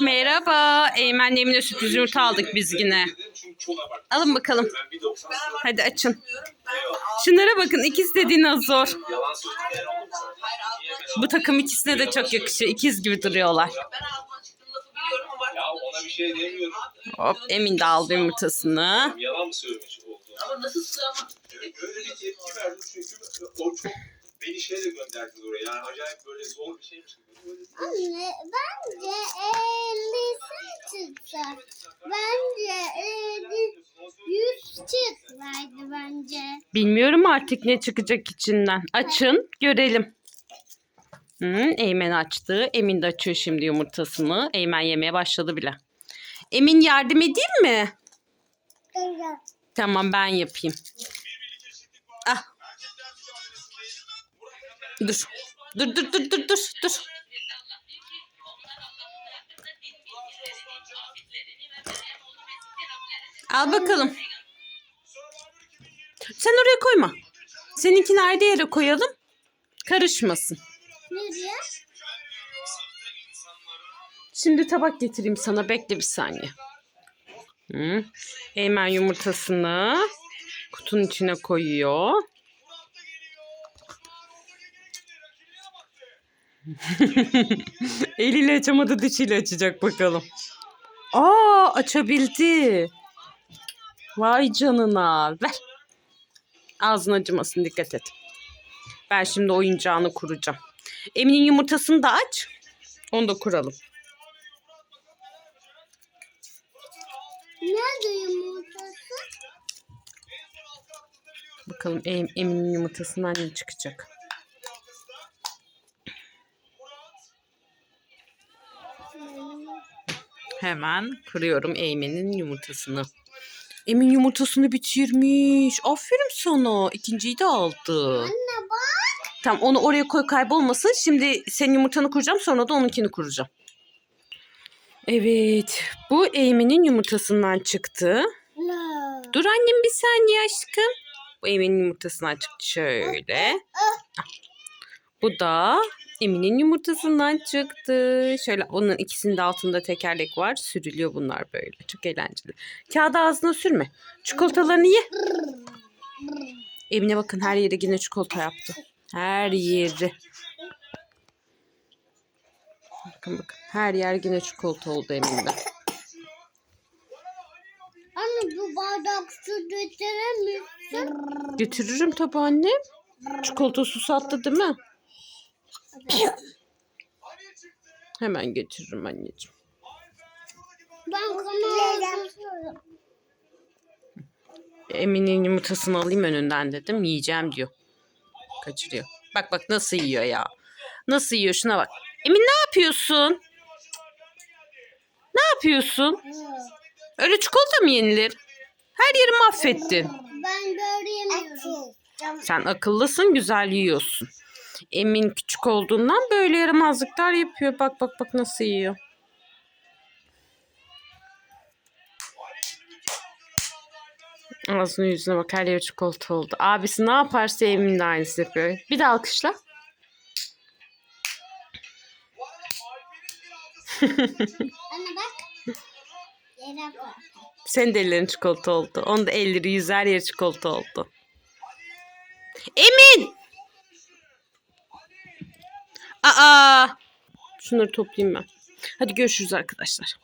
Merhaba. Eymen'le Emine sürpriz yumurta aldık biz yine. Alın bakalım. Hadi açın. Şunlara bakın ikisi de dinozor. Bu takım ikisine de çok yakışıyor. İkiz gibi duruyorlar. Şey. Hop Emin de aldı yumurtasını. Yalan mı söylemiş oldu? ama nasıl sığamam? Öyle bir tepki verdim çünkü o çok beni şeyle gönderdi oraya. Yani acayip böyle zor bir şeymiş gibi. Anne bence ellisi çıktı. Bence elli yüz çıksaydı bence. Bilmiyorum artık ne çıkacak içinden. Açın görelim. Hı, Eymen açtı. Emin de açıyor şimdi yumurtasını. Eymen yemeye başladı bile. Emin yardım edeyim mi? Tamam ben yapayım. Ah. Dur. Dur dur dur dur dur dur. Al bakalım. Sen oraya koyma. Seninkini ayrı yere koyalım. Karışmasın. Nereye? Şimdi tabak getireyim sana. Bekle bir saniye. Hı. Eymen yumurtasını kutunun içine koyuyor. Eliyle açamadı dişiyle açacak bakalım. Aa açabildi. Vay canına. Ver. Ağzın acımasın dikkat et. Ben şimdi oyuncağını kuracağım. Emin'in yumurtasını da aç. Onu da kuralım. Nerede yumurtası? Bakalım Em- Emin'in yumurtasından ne çıkacak. Hemen kırıyorum Eymen'in yumurtasını. Emin yumurtasını bitirmiş. Aferin sana. İkinciyi de aldı. Anne bak. Tamam onu oraya koy kaybolmasın. Şimdi senin yumurtanı kuracağım sonra da onunkini kuracağım. Evet. Bu Eymen'in yumurtasından çıktı. La. Dur annem bir saniye aşkım. Bu Emin'in yumurtasından çıktı şöyle. Ah. Bu da Emin'in yumurtasından çıktı. Şöyle onun ikisinin de altında tekerlek var. Sürülüyor bunlar böyle. Çok eğlenceli. Kağıdı ağzına sürme. Çikolatalarını ye. Emine bakın her yere yine çikolata yaptı. Her yeri. Bakın bakın. Her yer yine çikolata oldu Emin'de. Anne bu bardak su getirir misin? Getiririm tabii annem. Çikolata susattı değil mi? Hemen getiririm anneciğim. Ben kanalı Emin'in yumurtasını alayım önünden dedim. Yiyeceğim diyor. Kaçırıyor. Bak bak nasıl yiyor ya. Nasıl yiyor şuna bak. Emin ne yapıyorsun? Ne yapıyorsun? Öyle çikolata mı yenilir? Her yeri mahvettin. Ben göremiyorum. Sen akıllısın güzel yiyorsun. Emin küçük olduğundan böyle yaramazlıklar yapıyor. Bak bak bak nasıl yiyor. Ağzına yüzüne bak her yer çikolata oldu. Abisi ne yaparsa Emin de aynısı yapıyor. Bir de alkışla. Anne bak. Yere bak. Senin de ellerin çikolata oldu. Onun da elleri yüzü her yeri çikolata oldu. Emin! Aa! Şunları toplayayım ben. Hadi görüşürüz arkadaşlar.